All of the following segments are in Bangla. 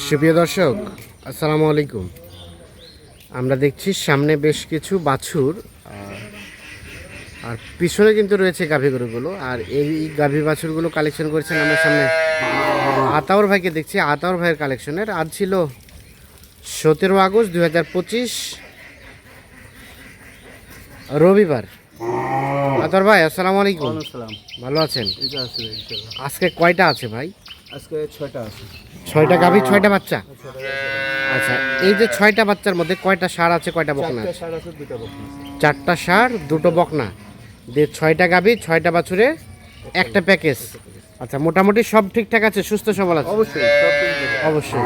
সুপ্রিয় দর্শক আসসালামু আলাইকুম। আমরা দেখছি সামনে বেশ কিছু বাছুর আর পিছনে কিন্তু রয়েছে গাভী গরুগুলো আর এই গাভী বাছুরগুলো কালেকশন করেছেন আমরা সামনে আতাউর ভাইকে দেখছি। আতাউর ভাইয়ের কালেকশনের আজ ছিল সতেরো আগস্ট দুই হাজার পঁচিশ রবিবার। আতাউর ভাই আসসালামু আলাইকুম। ভালো আছেন? আজকে কয়টা আছে ভাই? আজকে ছয়টা আছে। ছয়টা গাভী ছয়টা বাচ্চা? আচ্ছা এই যে ছয়টা বাচ্চার মধ্যে কয়টা সার আছে কয়টা বকনা চারটে সার দুটো বকনা দিয়ে ছয়টা গাভী ছয়টা বাছুরে একটা প্যাকেজ। আচ্ছা মোটামুটি সব ঠিকঠাক আছে সুস্থ সবল আছে? অবশ্যই। অবশ্যই।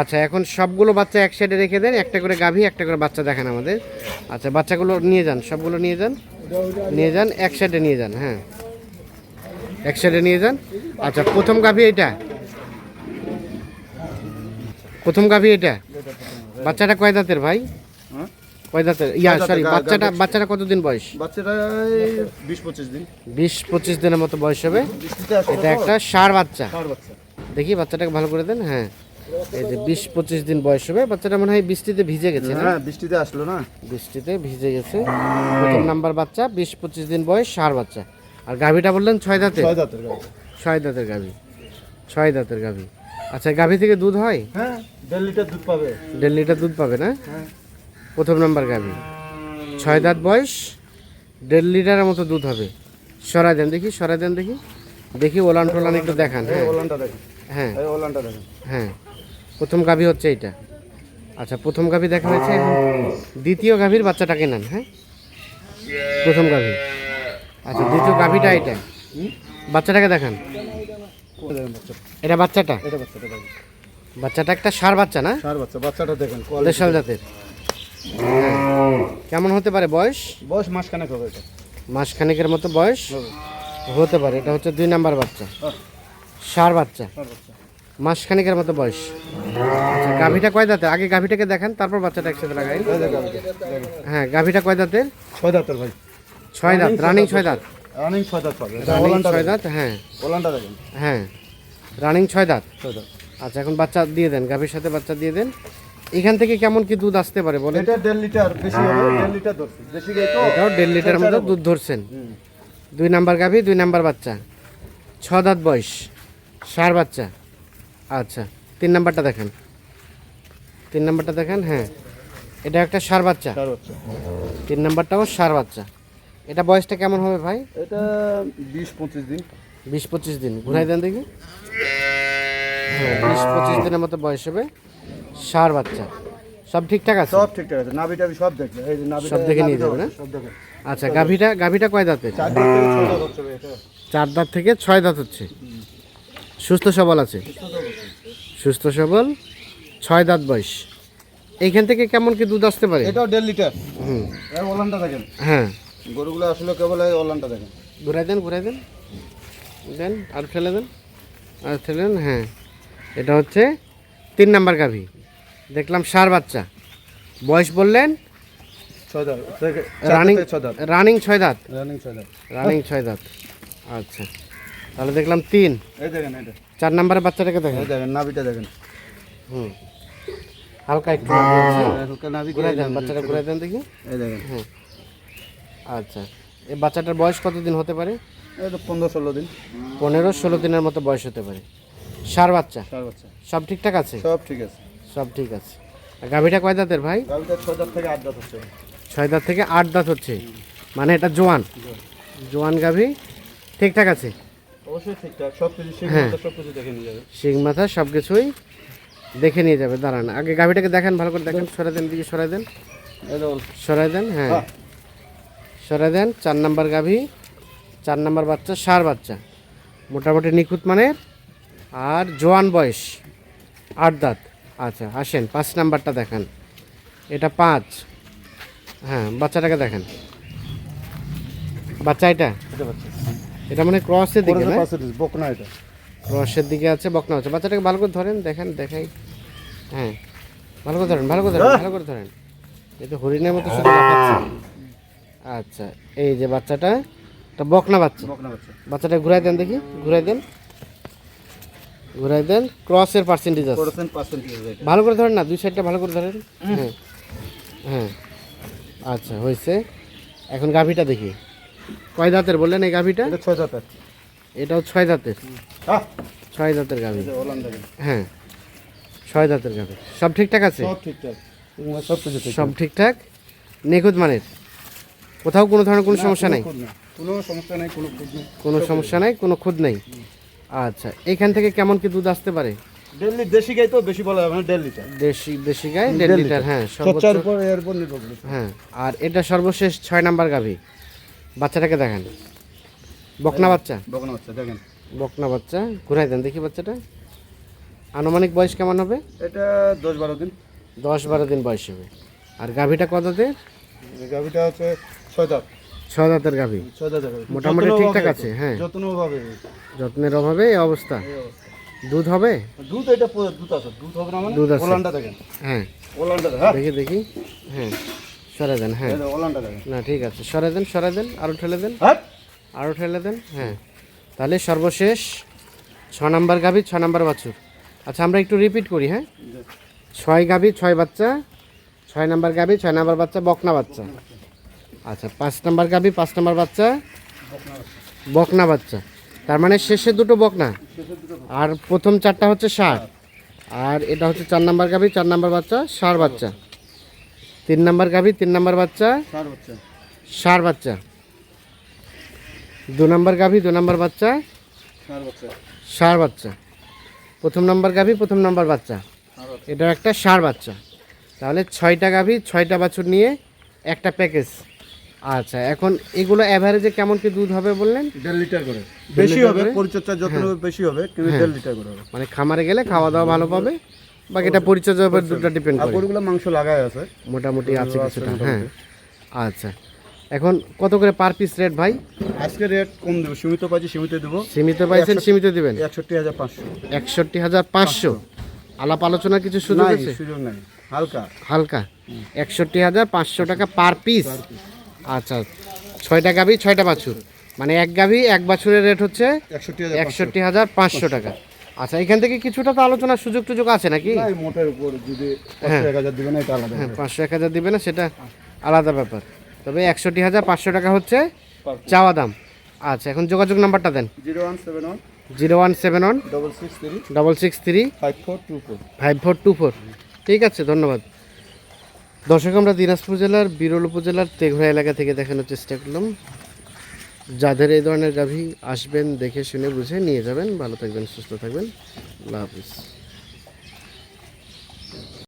আচ্ছা এখন সবগুলো বাচ্চা এক সাইডে রেখে দেন একটা করে গাভী একটা করে বাচ্চা দেখান আমাদের। আচ্ছা বাচ্চাগুলো নিয়ে যান সবগুলো নিয়ে যান। নিয়ে যান এক সাইডে নিয়ে যান হ্যাঁ। এক সাইডে নিয়ে যান? আচ্ছা প্রথম গাভী এটা প্রথম গাভী এটা বাচ্চাটা কয় দাঁতের ভাই? হ্যাঁ? কয় দাঁতের? ইয়া সরি বাচ্চাটা বাচ্চাটা কতদিন বয়স? বাচ্চাটা বিশ পঁচিশ দিন। বিশ পঁচিশ দিনের মতো বয়স হবে। এটা একটা সার বাচ্চা। দেখি বাচ্চাটাকে ভালো করে দেন হ্যাঁ। এই যে বিশ পঁচিশ দিন বয়স হবে। বাচ্চাটা মনে হয় বৃষ্টিতে ভিজে গেছে না? হ্যাঁ বৃষ্টিতে আসলো না। বৃষ্টিতে ভিজে গেছে। প্রথম নাম্বার বাচ্চা বিশ পঁচিশ দিন বয়স সার বাচ্চা। আর গাভীটা বললেন ছয় দাঁতে ছয় দাঁতের ছয় দাঁতের গাভী। ছয় দাঁতের গাভী। আচ্ছা গাভী থেকে দুধ হয়? হ্যাঁ দেড় লিটার দুধ পাবে। দেড় লিটার দুধ পাবে না? হ্যাঁ। প্রথম নাম্বার গাভী। ছয় দাঁত বয়স দেড় লিটারের মতো দুধ হবে। সরাই দেন দেখি সরাই দেন দেখি। দেখি ওলান টোলান একটু দেখান হ্যাঁ। ওলানটা দেখেন। হ্যাঁ। ওলানটা দেখেন। হ্যাঁ। প্রথম গাভী হচ্ছে এইটা। আচ্ছা প্রথম গাভী দেখা হয়েছে দ্বিতীয় গাভীর বাচ্চাটাকে নেন হ্যাঁ। প্রথম গাভী। আচ্ছা দ্বিতীয় গাভীটা এটা। হুম? বাচ্চাটাকে দেখান। এটা বাচ্চাটা? এটা বাচ্চাটা বাচ্চাটা একটা সার বাচ্চা না? ষাঁড় বাচ্চা বাচ্চাটা দেখেন দেশাল জাতের। কেমন হতে পারে বয়স? বয়স মাসখানেক হবে এটা। মাসখানেকের মতো বয়স? হতে পারে এটা হচ্ছে দুই নাম্বার বাচ্চা। সার বাচ্চা। মাসখানেকের মতো বয়স। আচ্ছা গাভীটা কয় দাঁতের? আগে গাভীটাকে দেখান তারপর বাচ্চাটা একসাথে লাগাই। হ্যাঁ গাভীটা কয় দাঁতের? ছয় দাঁতের ভাই। ছয় দাঁত রানিং ছয় দাঁত। রানিং ছয় দাঁত পাবে রানিং ছয় দাঁত হ্যাঁ। ওলানটা দেখেন। হ্যাঁ। রানিং ছয় দাঁত। ছয় দাঁত। আচ্ছা এখন বাচ্চা দিয়ে দেন গাভীর সাথে বাচ্চা দিয়ে দেন। এখান থেকে কেমন কি দুধ আসতে পারে বলেন? এটা দেড় লিটার বেশি হবে দেড় লিটার ধরছি। বেশি গাই তো এটাও দেড় লিটার মতো দুধ ধরছেন। দুই নাম্বার গাভী দুই নাম্বার বাচ্চা। ছ দাঁত বয়স সার বাচ্চা। আচ্ছা তিন নাম্বারটা দেখেন। তিন নাম্বারটা দেখেন হ্যাঁ। এটা একটা সার বাচ্চা। তিন নাম্বারটাও সার বাচ্চা। এটা বয়সটা কেমন হবে ভাই? এটা বিশ পঁচিশ দিন। বিশ পঁচিশ দিন। ঘুরাই দেন দেখি। হ্যাঁ বিশ পঁচিশ দিনের মতো বয়স হবে। সার বাচ্চা। সব ঠিকঠাক আছে? সব ঠিকঠাক আছে। নাভি টাভি সব দেখলে এই যে নাভি সব দেখে নিয়ে যাবে না? সব দেখে। আচ্ছা গাভিটা গাভীটা কয় দাঁত হচ্ছে এটা। চার দাঁত থেকে ছয় দাঁত হচ্ছে। সুস্থ সবল আছে? সুস্থ সবল ছয় দাঁত বয়স। এইখান থেকে কেমন কি দুধ আসতে পারে? এটাও দেড় লিটার। হুম। ওলানটা দেখেন। হ্যাঁ। গরুগুলো আসলে কেবল এই ওলানটা দেখেন। ঘুরাই দেন ঘুরাই দেন। দেন আর ফেলে দেন। আর ফেলেন হ্যাঁ। এটা হচ্ছে তিন নাম্বার গাভি। দেখলাম সার বাচ্চা। বয়স বললেন? রানিং ছয় দাঁত। রানিং ছয় দাঁত? রানিং ছয় দাঁত। রানিং ছয় দাঁত। আচ্ছা। তাহলে দেখলাম তিন। এই দেখেন এটা চার নাম্বারের বাচ্চাটাকে দেখেন। এই দেখেন নাভিটা দেখেন। হুম। হালকা একটু হালকা নাভি ঘুরাই দেন বাচ্চাটা ঘুরাই দেন দেখি। এই দেখেন। হ্যাঁ। আচ্ছা। এই বাচ্চাটার বয়স কতদিন হতে পারে? পনেরো ষোলো দিন। পনেরো ষোলো দিনের মতো বয়স হতে পারে। সার বাচ্চা? বাচ্চা। সব ঠিকঠাক আছে? সব ঠিক আছে। সব ঠিক আছে। আর গাভীটা কয় দাঁতের ভাই? গাভিটা ছয় দাঁত থেকে আট দাঁত হচ্ছে। ছয় দাঁত থেকে আট দাঁত হচ্ছে? মানে এটা জোয়ান? জোয়ান। গাভী? ঠিকঠাক আছে? অবশ্যই ঠিকঠাক। সব কিছু হ্যাঁ। সব কিছু দেখে নিয়ে যাবে। শিং মাথা সব কিছুই দেখে নিয়ে যাবে। দাঁড়ান আগে গাভীটাকে দেখেন ভালো করে দেখেন। সরাই দেন দিকে সরাই দেন। এই দেখুন। সরাই দেন হ্যাঁ। হ্যাঁ। সরাই দেন চার নাম্বার গাভী চার নাম্বার বাচ্চা সার বাচ্চা। মোটামুটি নিখুঁত মানের। আর জোয়ান বয়স আট দাঁত। আচ্ছা আসেন পাঁচ নাম্বারটা দেখান। এটা পাঁচ। হ্যাঁ বাচ্চাটাকে দেখেন। বাচ্চা এটা? এটা এটা মানে ক্রসের দিকে না? বকনা এটা। ক্রসের দিকে আছে বকনা হচ্ছে বাচ্চাটাকে ভালো করে ধরেন দেখেন দেখাই। হ্যাঁ ভালো করে ধরেন ভালো করে ধরেন ভালো করে ধরেন। তো হরিণের মতো শুধু আচ্ছা এই যে বাচ্চাটা এটা বকনা বাচ্চা। বকনা বাচ্চা। বাচ্চাটা ঘুরাই দেন দেখি ঘুরাই দেন। ঘুরাই দেন ক্রসের পার্সেন্টেজ আছে। ভালো করে ধরেন না দুই সাইডটা ভালো করে ধরেন। হ্যাঁ হ্যাঁ। আচ্ছা হয়েছে। এখন গাভিটা দেখি। কয় দাঁতের বললেন এই গাভিটা? এটা ছয় জাতের এটাও ছয় দাঁতের। হ্যাঁ ছয় দাঁতের গাভি। হ্যাঁ ছয় দাঁতের গাভি। সব ঠিকঠাক আছে? সব ঠিকঠাক। সব ঠিকঠাক? নিখুঁত মানের? কোথাও কোনো ধরনের কোনো সমস্যা নাই? কোনো সমস্যা নেই কোনো খুঁজ নেই। কোনো সমস্যা নাই কোনো খুদ নেই? আচ্ছা এখান থেকে কেমন কি দুধ আসতে পারে? দিল্লি দেশি গাই তো বেশি বলা যাবে না দিল্লিটা দেশি দেশি দেড় লিটার। হ্যাঁ সর্বোচ্চ উপর এর উপর নির্ভর করে। হ্যাঁ আর এটা সর্বশেষ ছয় নাম্বার গাভি। বাচ্চাটাকে দেখান। বকনা বাচ্চা? বকনা বাচ্চা দেখেন। বকনা বাচ্চা ঘুরাই দেন দেখি বাচ্চাটা। আনুমানিক বয়স কেমন হবে? এটা দশ বারো দিন। দশ বারো দিন বয়স হবে। আর গাভিটা কত দিন? গাভিটা হচ্ছে ছয় দাঁত। ছয় দাঁতের গাভি। ছয় মোটামুটি ঠিকঠাক আছে, হ্যাঁ। যত্ন অভাবে যত্নের অভাবে এই অবস্থা। দুধ হবে? দুধ এটা পুরো দুধ আছে। দুধ হবে না মানে দুধ আছে। ওলানটা দেখেন। হ্যাঁ। ওলানটা হ্যাঁ। দেখি দেখি। হ্যাঁ। সরে দেন হ্যাঁ। এই ওলানটা দেখেন। না ঠিক আছে। সরে দেন সরে দেন আরও ঠেলে দেন। হ্যাঁ। আরও ঠেলে দেন হ্যাঁ। তাহলে সর্বশেষ ছ নাম্বার গাভি ছ নাম্বার বাছুর। আচ্ছা আমরা একটু রিপিট করি হ্যাঁ? ছয় গাভি ছয় বাচ্চা। ছয় নাম্বার গাভি ছয় নাম্বার বাচ্চা বকনা বাচ্চা। আচ্ছা পাঁচ নাম্বার গাভি পাঁচ নাম্বার বাচ্চা? বকনা বাচ্চা। তার মানে শেষে দুটো বকনা? আর প্রথম চারটা হচ্ছে ষাট আর এটা হচ্ছে চার নাম্বার গাভি চার নাম্বার বাচ্চা সার বাচ্চা। তিন নাম্বার গাভি তিন নাম্বার বাচ্চা সার বাচ্চা। দু নম্বর গাভী দু নম্বর বাচ্চা সার বাচ্চা। প্রথম নাম্বার গাভী প্রথম নাম্বার বাচ্চা। এটা একটা সার বাচ্চা। তাহলে ছয়টা গাভী ছয়টা বাছুর নিয়ে একটা প্যাকেজ। আচ্ছা এখন এগুলো অ্যাভারেজে কেমন কি দুধ হবে বললেন? দেড় লিটার করে। বেশি হবে পরিচর্যা যত্ন বেশি হবে কিন্তু দেড় লিটার করে হবে। মানে খামারে গেলে খাওয়া দাওয়া ভালো পাবে বাকিটা পরিচর্যার উপর দুধটা ডিপেন্ড করে। গরুগুলো মাংস লাগাই আছে। মোটামুটি আছে আছে কিছুটা হ্যাঁ। আচ্ছা এখন কত করে পার পিস রেট ভাই? আজকে রেট কম দেবো সীমিত পাইছি সীমিত দেবো। সীমিত পাইছেন সীমিত দিবেন? একষট্টি হাজার পাঁচশো। একষট্টি হাজার পাঁচশো? আলাপ আলোচনার কিছু সুযোগ আছে? সুযোগ নাই। হালকা। হালকা। একষট্টি হাজার পাঁচশো টাকা পার পিস আচ্ছা ছয়টা গাভি ছয়টা বাছুর। মানে এক গাভি এক বাছুরের রেট হচ্ছে একষট্টি হাজার পাঁচশো। টাকা। আচ্ছা এখান থেকে কিছুটা তো আলোচনার সুযোগ টুযোগ আছে নাকি? মোটের উপর যদি পাঁচশো এক হাজার দিবে না আলাদা হ্যাঁ পাঁচশো এক হাজার দিবে না সেটা আলাদা ব্যাপার। তবে একষট্টি হাজার পাঁচশো টাকা হচ্ছে চাওয়া দাম। আচ্ছা এখন যোগাযোগ নাম্বারটা দেন। Zero one seven one zero one seven one double six three double six three five four two four. Five four two four. ঠিক আছে ধন্যবাদ। দর্শক, আমরা দিনাজপুর জেলার, বিরল উপজেলার তেঘরা এলাকা থেকে দেখানোর চেষ্টা করলাম। যাদের এই ধরনের গাভী আসবেন, দেখে শুনে বুঝে নিয়ে যাবেন। ভালো থাকবেন, সুস্থ থাকবেন। আল্লাহ হাফিজ।